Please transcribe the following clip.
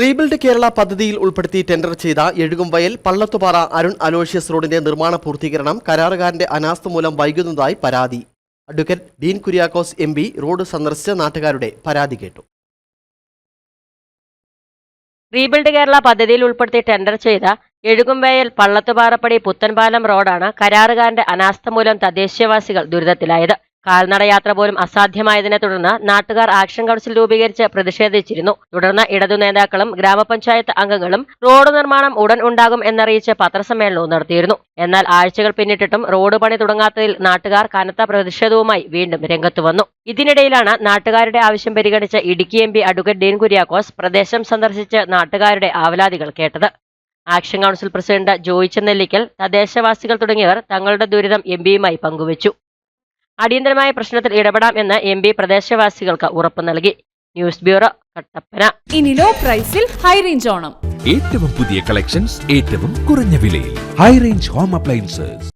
Rebuild Kerala പദ്ധതിയിൽ ഉൾപ്പെടുത്തി tender ചെയ്ത എഴുകുംവയൽ പള്ളത്തുപാറ അരുൺ അലോഷ്യസ് റോഡിന്റെ നിർമ്മാണ പൂർത്തീകരണം കരാറുകാരന്റെ അനാസ്ഥ മൂലം വൈകുന്നതായി പരാതി. Advocate Dean Kuriakose M road സന്ദർശിച്ച നാട്ടുകാരുടെ പരാതി കേട്ടു. റീബിൽഡ് കേരള പദ്ധതിയിൽ ഉൾപ്പെടുത്തി ടെൻഡർ ചെയ്ത എഴുകുംവയൽ പള്ളത്തുപാറപ്പടി പുത്തൻപാലം റോഡാണ് കരാറുകാരന്റെ അനാസ്ഥ മൂലം തദ്ദേശവാസികൾ ദുരിതത്തിലായത്. കാൽനടയാത്ര പോലും അസാധ്യമായതിനെ തുടർന്ന് നാട്ടുകാർ ആക്ഷൻ കൗൺസിൽ രൂപീകരിച്ച് പ്രതിഷേധിച്ചിരുന്നു. തുടർന്ന് ഇടതു നേതാക്കളും ഗ്രാമപഞ്ചായത്ത് അംഗങ്ങളും റോഡ് നിർമ്മാണം ഉടൻ ഉണ്ടാകും എന്നറിയിച്ച് പത്രസമ്മേളനവും നടത്തിയിരുന്നു. എന്നാൽ ആഴ്ചകൾ പിന്നിട്ടിട്ടും റോഡ് പണി തുടങ്ങാത്തതിൽ നാട്ടുകാർ കനത്ത പ്രതിഷേധവുമായി വീണ്ടും രംഗത്തു വന്നു. ഇതിനിടയിലാണ് നാട്ടുകാരുടെ ആവശ്യം പരിഗണിച്ച് Idukki M P advocate Dean Kuriakose പ്രദേശം സന്ദർശിച്ച് നാട്ടുകാരുടെ ആവലാതികൾ കേട്ടത്. Action council president Joy Chennellikkal തദ്ദേശവാസികൾ തുടങ്ങിയവർ തങ്ങളുടെ ദുരിതം എം പിയുമായി പങ്കുവച്ചു. അടിയന്തരമായ പ്രശ്നത്തിൽ ഇടപെടാം എന്ന് എം പി പ്രദേശവാസികൾക്ക് ഉറപ്പു നൽകി. News bureau Kattappana. ഇനി ലോ പ്രൈസിൽ ഹൈ റേഞ്ച് ഓണം. ഏറ്റവും പുതിയ കളക്ഷൻസ് ഏറ്റവും കുറഞ്ഞ വിലയിൽ. High range home appliances.